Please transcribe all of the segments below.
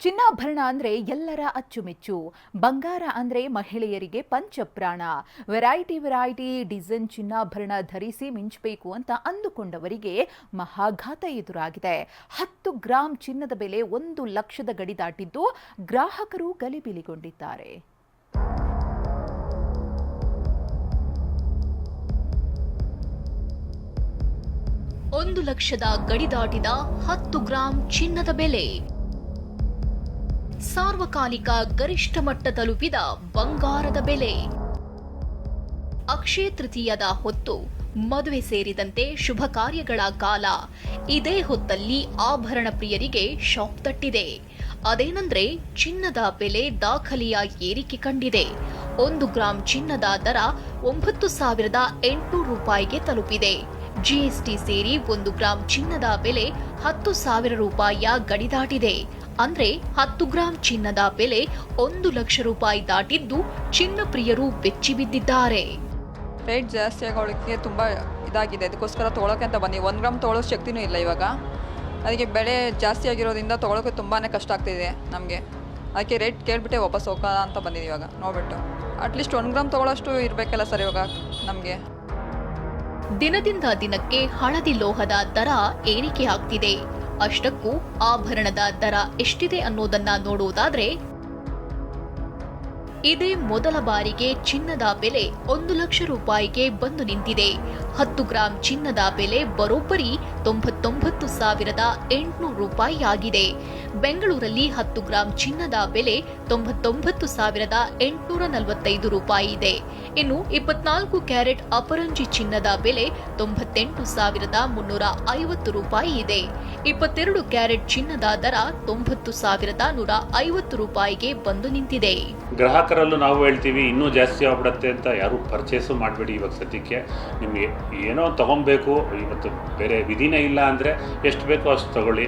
ಚಿನ್ನಾಭರಣ ಅಂದ್ರೆ ಎಲ್ಲರ ಅಚ್ಚುಮೆಚ್ಚು, ಬಂಗಾರ ಅಂದ್ರೆ ಮಹಿಳೆಯರಿಗೆ ಪಂಚಪ್ರಾಣ. ವೆರೈಟಿ ವೆರೈಟಿ ಡಿಸೈನ್ ಚಿನ್ನಾಭರಣ ಧರಿಸಿ ಮಿಂಚಬೇಕು ಅಂತ ಅಂದುಕೊಂಡವರಿಗೆ ಮಹಾಘಾತ ಎದುರಾಗಿದೆ. ಹತ್ತು ಗ್ರಾಂ ಚಿನ್ನದ ಬೆಲೆ ಒಂದು ಲಕ್ಷದ ಗಡಿ ದಾಟಿದ್ದು ಗ್ರಾಹಕರು ಗಲಿಬಿಲಿಗೊಂಡಿದ್ದಾರೆ. ಒಂದು ಲಕ್ಷದ ಗಡಿ ದಾಟಿದ ಹತ್ತು ಗ್ರಾಂ ಚಿನ್ನದ ಬೆಲೆ. ಸಾರ್ವಕಾಲಿಕ ಗರಿಷ್ಠ ಮಟ್ಟ ತಲುಪಿದ ಬಂಗಾರದ ಬೆಲೆ. ಅಕ್ಷಯ ತೃತೀಯದ ಹೊತ್ತು ಮದುವೆ ಸೇರಿದಂತೆ ಶುಭ ಕಾರ್ಯಗಳ ಕಾಲ. ಇದೇ ಹೊತ್ತಲ್ಲಿ ಆಭರಣ ಪ್ರಿಯರಿಗೆ ಶಾಕ್ ತಟ್ಟಿದೆ. ಅದೇನಂದ್ರೆ ಚಿನ್ನದ ಬೆಲೆ ದಾಖಲೆಯ ಏರಿಕೆ ಕಂಡಿದೆ. ಒಂದು ಗ್ರಾಂ ಚಿನ್ನದ ದರ ಒಂಬತ್ತು ಸಾವಿರದ ಎಂಟುನೂರು ರೂಪಾಯಿಗೆ ತಲುಪಿದೆ. ಜಿಎಸ್ಟಿ ಸೇರಿ ಒಂದು ಗ್ರಾಂ ಚಿನ್ನದ ಬೆಲೆ ಹತ್ತು ಸಾವಿರ ರೂಪಾಯಿಯ ಗಡಿ ದಾಟಿದೆ. ಅಂದ್ರೆ ಹತ್ತು ಗ್ರಾಂ ಚಿನ್ನದ ಬೆಲೆ ಒಂದು ಲಕ್ಷ ರೂಪಾಯಿ ದಾಟಿದ್ದು ಚಿನ್ನ ಪ್ರಿಯರು ಬೆಚ್ಚಿ ಬಿದ್ದಿದ್ದಾರೆ. ರೇಟ್ ಜಾಸ್ತಿ ಆಗೋಳಕ್ಕೆ ತುಂಬ ಇದಾಗಿದೆ. ಅದಕ್ಕೋಸ್ಕರ ತೊಗೊಳಕ್ಕೆ ಅಂತ ಬನ್ನಿ. ಒಂದು ಗ್ರಾಮ್ ತೊಗೊಳೋ ಶಕ್ತಿನೂ ಇಲ್ಲ ಇವಾಗ. ಅದಕ್ಕೆ ಬೆಳೆ ಜಾಸ್ತಿ ಆಗಿರೋದ್ರಿಂದ ತೊಗೊಳಕ್ಕೆ ತುಂಬಾ ಕಷ್ಟ ಆಗ್ತಿದೆ ನಮಗೆ. ಅದಕ್ಕೆ ರೇಟ್ ಕೇಳಿಬಿಟ್ಟೆ ವಾಪಸ್ ಹೋಗೋಣ ಅಂತ ಬಂದಿದ್ದೀವಿ ಇವಾಗ. ನೋಡ್ಬಿಟ್ಟು. ಅಟ್ಲೀಸ್ಟ್ ಒಂದು ಗ್ರಾಮ್ ತೊಗೊಳಷ್ಟು ಇರಬೇಕಲ್ಲ ಸರ್ ಇವಾಗ ನಮಗೆ. ದಿನದಿಂದ ದಿನಕ್ಕೆ ಹಳದಿ ಲೋಹದ ದರ ಏರಿಕೆ ಆಗ್ತಿದೆ. ಅಷ್ಟಕ್ಕೂ ಆಭರಣದ ದರ ಎಷ್ಟಿದೆ ಅನ್ನೋದನ್ನ ನೋಡುವುದಾದ್ರೆ ಇದೇ ಮೊದಲ ಬಾರಿಗೆ ಚಿನ್ನದ ಬೆಲೆ ಒಂದು ಲಕ್ಷ ರೂಪಾಯಿಗೆ ಬಂದು ನಿಂತಿದೆ. ಹತ್ತು ಗ್ರಾಂ ಚಿನ್ನದ ಬೆಲೆ ಬರೋಬ್ಬರಿ ತೊಂಬತ್ತೊಂಬತ್ತು ಸಾವಿರದ ಎಂಟುನೂರು ರೂಪಾಯಿ ಆಗಿದೆ ಬೆಂಗಳೂರಲ್ಲಿ ಹತ್ತು ಗ್ರಾಂ ಚಿನ್ನದ ಬೆಲೆ ತೊಂಬತ್ತೊಂಬತ್ತು ಸಾವಿರದ ಎಂಟುನೂರ ನಲವತ್ತೈದು ರೂಪಾಯಿ ಇದೆ. ಇನ್ನು ಇಪ್ಪತ್ನಾಲ್ಕು ಕ್ಯಾರೆಟ್ ಅಪರಂಜಿ ಚಿನ್ನದ ಬೆಲೆ ತೊಂಬತ್ತೆಂಟು ಸಾವಿರದ ಮುನ್ನೂರ ಐವತ್ತು ರೂಪಾಯಿ ಇದೆ. ಇಪ್ಪತ್ತೆರಡು ಕ್ಯಾರೆಟ್ ಚಿನ್ನದ ದರ ತೊಂಬತ್ತು ಸಾವಿರದ ನೂರ ಐವತ್ತು ರೂಪಾಯಿಗೆ ಬಂದು ನಿಂತಿದೆ. ಗ್ರಾಹಕರಲ್ಲೂ ನಾವು ಹೇಳ್ತೀವಿ, ಇನ್ನೂ ಜಾಸ್ತಿ ಆಗ್ಬಿಡತ್ತೆ ಅಂತ ಯಾರೂ ಪರ್ಚೇಸು ಮಾಡಬೇಡಿ ಇವಾಗ ಸದ್ಯಕ್ಕೆ. ನಿಮಗೆ ಏನೋ ತೊಗೊಬೇಕು, ಇವತ್ತು ಬೇರೆ ವಿಧಿನೇ ಇಲ್ಲ ಅಂದರೆ ಎಷ್ಟು ಬೇಕೋ ಅಷ್ಟು ತಗೊಳ್ಳಿ.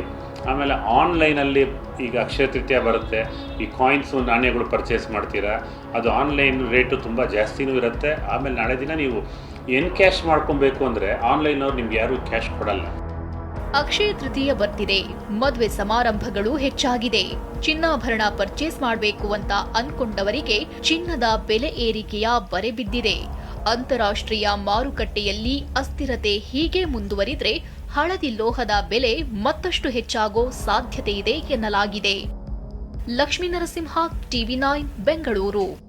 ಆಮೇಲೆ ಆನ್ಲೈನಲ್ಲಿ ಈಗ ಅಕ್ಷಯ ತೃತೀಯ ಬರುತ್ತೆ, ಈ ಕಾಯಿನ್ಸು ನಾಣ್ಯಗಳು ಪರ್ಚೇಸ್ ಮಾಡ್ತೀರಾ, ಅದು ಆನ್ಲೈನ್ ರೇಟು ತುಂಬ ಜಾಸ್ತಿನೂ ಇರುತ್ತೆ. ಆಮೇಲೆ ನಾಳೆ ದಿನ ನೀವು ಎನ್ ಕ್ಯಾಶ್ ಮಾಡ್ಕೊಬೇಕು ಅಂದರೆ ಆನ್ಲೈನವ್ರು ನಿಮ್ಗೆ ಯಾರೂ ಕ್ಯಾಶ್ ಕೊಡಲ್ಲ. ಅಕ್ಷಯ ತೃತೀಯ ಬರ್ತಿದೆ. ಮದುವೆ ಸಮಾರಂಭಗಳು ಹೆಚ್ಚಾಗಿದೆ. ಚಿನ್ನಾಭರಣ ಪರ್ಚೇಸ್ ಮಾಡಬೇಕು ಅಂತ ಅನ್ಕೊಂಡವರಿಗೆ ಚಿನ್ನದ ಬೆಲೆ ಏರಿಕೆಯ ಬರೆ ಬಿದ್ದಿದೆ. ಅಂತಾರಾಷ್ಟ್ರೀಯ ಮಾರುಕಟ್ಟೆಯಲ್ಲಿ ಅಸ್ಥಿರತೆ ಹೀಗೆ ಮುಂದುವರಿದ್ರೆ ಹಳದಿ ಲೋಹದ ಬೆಲೆ ಮತ್ತಷ್ಟು ಹೆಚ್ಚಾಗೋ ಸಾಧ್ಯತೆ ಇದೆ ಎನ್ನಲಾಗಿದೆ. Lakshmi Narasimha, TV nine, Bengaluru.